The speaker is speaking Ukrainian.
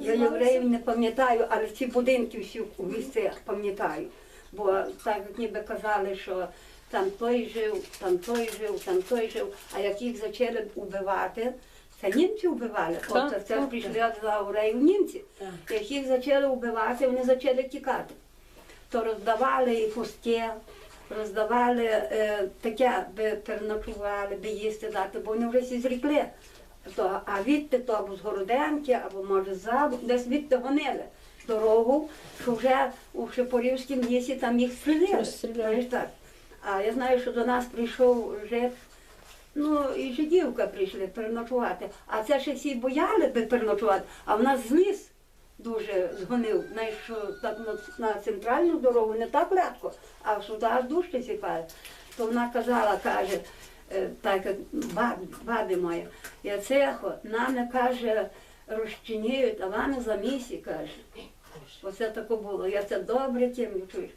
Я євреїв не пам'ятаю, але ці будинки всі у місці пам'ятаю. Бо так як ніби казали, що там той жив, там той жив, там той жив, а як їх почали вбивати, це німці вбивали. От це прийшли з євреїв німці. Як їх почали вбивати, вони почали тікати. То роздавали і пустє, роздавали е, таке, би переночували, би їсти дати, бо вони вже зрікли. То, а відти то або з Городенки, або може Забу, десь відти гонили дорогу, що вже у Шепорівському лісі там їх стріляли. Знаєш, так. А я знаю, що до нас прийшов жит, ну і жидівка прийшли переночувати. А це ще всі бояли би переночувати, а в нас зніс дуже згонив. Знаєш, що так на, на центральну дорогу не так легко, а сюди аж дужче сіпає. То вона казала, каже, так як баб, баби моя, я цехо, нами каже, розчиняють, а вами за місі, каже. Оце таке було. Я це добре тим чуєш.